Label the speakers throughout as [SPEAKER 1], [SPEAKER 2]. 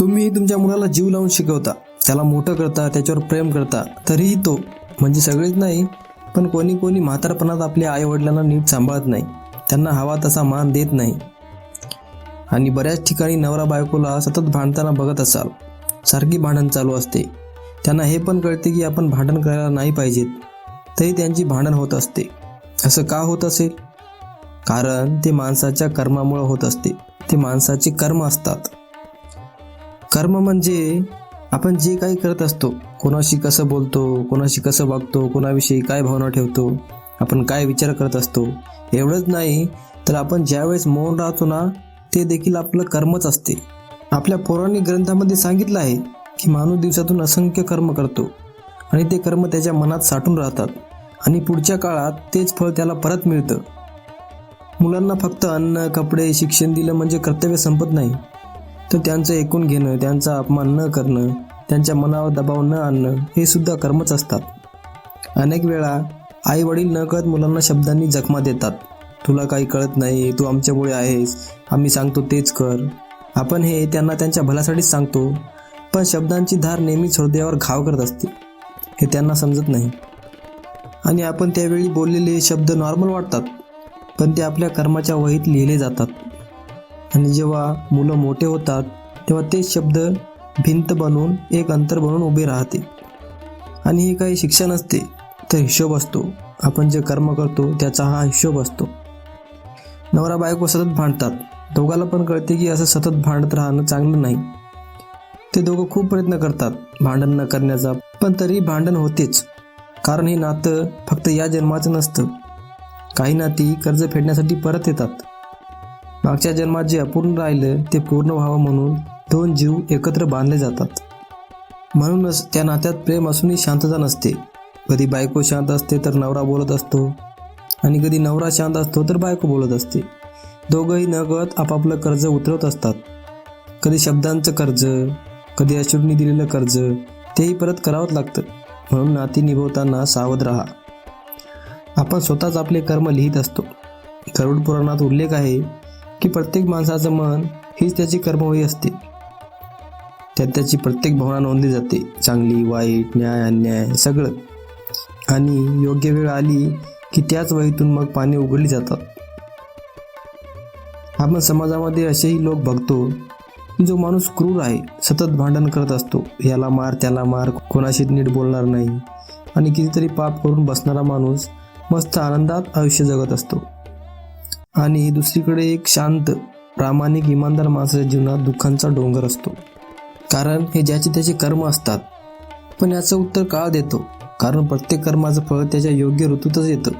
[SPEAKER 1] तुम्ही तुमच्या मुलाला जीव लावून शिकवता त्याला मोठं करता त्याच्यावर प्रेम करता तरीही तो म्हणजे सगळेच नाही पण कोणी कोणी म्हातारपणात आपल्या आईवडिलांना नीट सांभाळत नाही. त्यांना हवा तसा मान देत नाही. आणि बऱ्याच ठिकाणी नवरा बायकोला सतत भांडताना बघत असाल. सारखी भांडण चालू असते. त्यांना हे पण कळते की आपण भांडण करायला नाही पाहिजेत तरी त्यांची भांडण होत असते. असं का होत असेल कारण ते माणसाच्या कर्मामुळे होत असते. ते माणसाचे कर्म असतात. कर्म म्हणजे आपण जे काही करत असतो कोणाशी कसं बोलतो कोणाशी कसं वागतो कोणाविषयी काय भावना ठेवतो आपण काय विचार करत असतो एवढंच नाही तर आपण ज्यावेळेस मौन राहतो ना ते देखील आपलं कर्मच असते. आपल्या पौराणिक ग्रंथामध्ये सांगितलं आहे की माणूस दिवसातून असंख्य कर्म करतो आणि ते कर्म त्याच्या मनात साठून राहतात आणि पुढच्या काळात तेच फळ त्याला परत मिळतं. मुलांना फक्त अन्न कपडे शिक्षण दिलं म्हणजे कर्तव्य संपत नाही. तर त्यांचं ऐकून घेणं त्यांचा अपमान न करणं त्यांच्या मनावर दबाव न आणणं हे सुद्धा कर्मच असतात. अनेक वेळा आई वडील नकळत मुलांना शब्दांनी जखमा देतात. तुला काही कळत नाही तू आमच्यामुळे आहेस आम्ही सांगतो तेच कर. आपण हे त्यांना त्यांच्या भल्यासाठीच सांगतो पण शब्दांची धार नेहमीच हृदयावर घाव करत असते. हे त्यांना समजत नाही. आणि आपण त्यावेळी बोललेले शब्द नॉर्मल वाटतात पण ते आपल्या कर्माच्या वहीत लिहिले जातात. आणि जेव्हा मुलं मोठे होतात तेव्हा ते शब्द भिंत बनवून एक अंतर बनवून उभे राहते. आणि हे काही शिक्षा नसते तर हिशोब असतो. आपण जे कर्म करतो त्याचा हा हिशोब असतो. नवरा बायको सतत भांडतात. दोघाला पण कळते की असं सतत भांडत राहणं चांगलं नाही. ते दोघं खूप प्रयत्न करतात. भांडण न करण्याचा पण तरी भांडण होतेच. कारण हे नातं फक्त या जन्माचं नसतं. काही नाती कर्ज फेडण्यासाठी परत येतात. मागच्या जन्मात जे अपूर्ण राहिलं ते पूर्ण व्हावं म्हणून दोन जीव एकत्र बांधले जातात. म्हणूनच त्या नात्यात प्रेम असूनही शांतता नसते. कधी बायको शांत असते तर नवरा बोलत असतो आणि कधी नवरा शांत असतो तर बायको बोलत असते. दोघंही नगत आपापलं कर्ज उतरवत असतात. कधी शब्दांचं कर्ज कधी अश्रूंनी दिलेलं कर्ज तेही परत करावंच लागतं. म्हणून नाती निभवताना सावध राहा. आपण स्वतःच आपले कर्म लिहित असतो. गरुड पुराणात उल्लेख आहे की प्रत्येक माणसाचं मन हीच त्याची कर्मवही असते. त्यात त्याची प्रत्येक भावना नोंदली जाते. चांगली वाईट न्याय अन्याय सगळं. आणि योग्य वेळ आली की त्याच वहीतून मग पाणी उघडली जातात. आपण समाजामध्ये असेही लोक बघतो की जो माणूस क्रूर आहे सतत भांडण करत असतो. याला मार त्याला मार कोणाशी नीट बोलणार नाही. आणि कितीतरी पाप करून बसणारा माणूस मस्त आनंदात आयुष्य जगत असतो. आणि दुसरीकडे एक शांत प्रामाणिक इमानदार माणसाच्या जीवनात दुःखांचा डोंगर असतो. कारण हे ज्याचे त्याचे कर्म असतात. पण याचं उत्तर काळ देतो? कारण प्रत्येक कर्माचं फळ त्याच्या योग्य ऋतूतच येतं.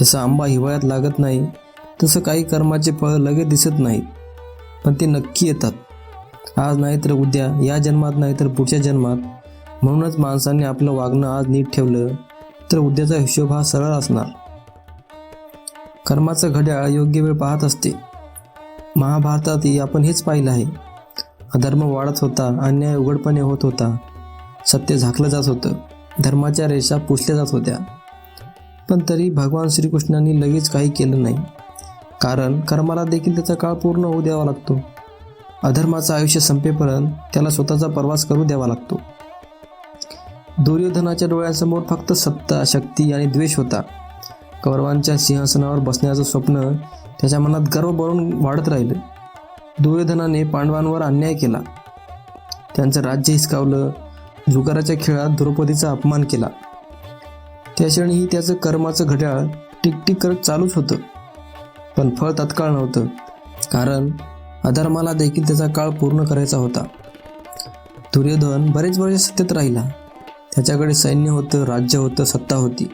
[SPEAKER 1] जसं आंबा हिवाळ्यात लागत नाही तसं काही कर्माचे फळ लगेच दिसत नाहीत. पण ते नक्की येतात. आज नाही तर उद्या या जन्मात नाही तर पुढच्या जन्मात. म्हणूनच माणसाने आपलं वागणं आज नीट ठेवलं तर उद्याचा हिशोब हा सरळ असणार. कर्माचं घड्याळ योग्य वेळ पाहत असते. महाभारतातही आपण हेच पाहिलं आहे. अधर्म वाढत होता अन्याय उघडपणे होत होता. सत्य झाकलं जात होतं. धर्माच्या रेषा पुसल्या जात होत्या. पण तरी भगवान श्रीकृष्णांनी लगेच काही केलं नाही. कारण कर्माला देखील त्याचा काळ पूर्ण होऊ द्यावा लागतो. अधर्माचं आयुष्य संपेपर्यंत त्याला स्वतःचा प्रवास करू द्यावा लागतो. दुर्योधनाच्या डोळ्यांसमोर फक्त सत्ता शक्ती आणि द्वेष होता. कौरवांच्या सिंहासनावर बसण्याचं स्वप्न त्याच्या मनात गर्व भरून वाढत राहिलं. दुर्योधनाने पांडवांवर अन्याय केला. त्यांचं राज्य हिसकावलं. जुगाराच्या खेळात द्रौपदीचा अपमान केला. त्या क्षणीही त्याचं कर्माचं घड्याळ टिकटिक करत चालूच होतं. पण फळ तत्काळ नव्हतं. कारण अधर्माला देखील त्याचा काळ पूर्ण करायचा होता. दुर्योधन बरेच वर्ष सत्तेत राहिला. त्याच्याकडे सैन्य होतं राज्य होतं सत्ता होती.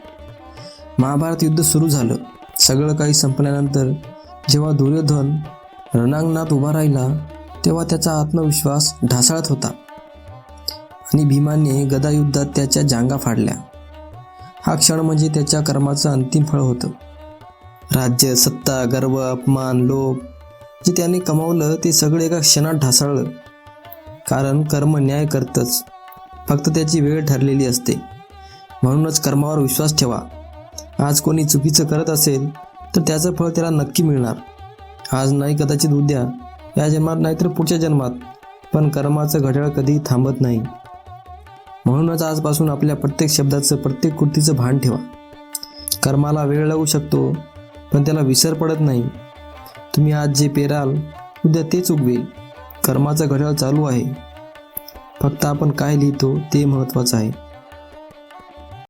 [SPEAKER 1] महाभारत युद्ध सुरू झालं. सगळं काही संपल्यानंतर जेव्हा दुर्योधन रणांगणात उभा राहिला तेव्हा त्याचा आत्मविश्वास ढासळत होता. आणि भीमाने गदायुद्धात त्याच्या जांगा फाडल्या. हा क्षण म्हणजे त्याच्या कर्माचं अंतिम फळ होतं. राज्य सत्ता गर्व अपमान लोभ जे त्याने कमावलं ते सगळं एका क्षणात ढासळलं. कारण कर्म न्याय करतच. फक्त त्याची वेळ ठरलेली असते. म्हणूनच कर्मावर विश्वास ठेवा. आज कोणी चुकीचं करत असेल तर त्याचं फळ त्याला नक्की मिळणार. आज नाही कदाचित उद्या या जन्मात नाही तर पुढच्या जन्मात पण कर्माचं घड्याळ कधीही थांबत नाही. म्हणूनच आजपासून आपल्या प्रत्येक शब्दाचं प्रत्येक कृतीचं भान ठेवा. कर्माला वेळ लागू शकतो पण त्याला विसर पडत नाही. तुम्ही आज जे पेराल उद्या तेच उगवेल. कर्माचं घड्याळ चालू आहे. फक्त आपण काय लिहितो ते महत्त्वाचं आहे.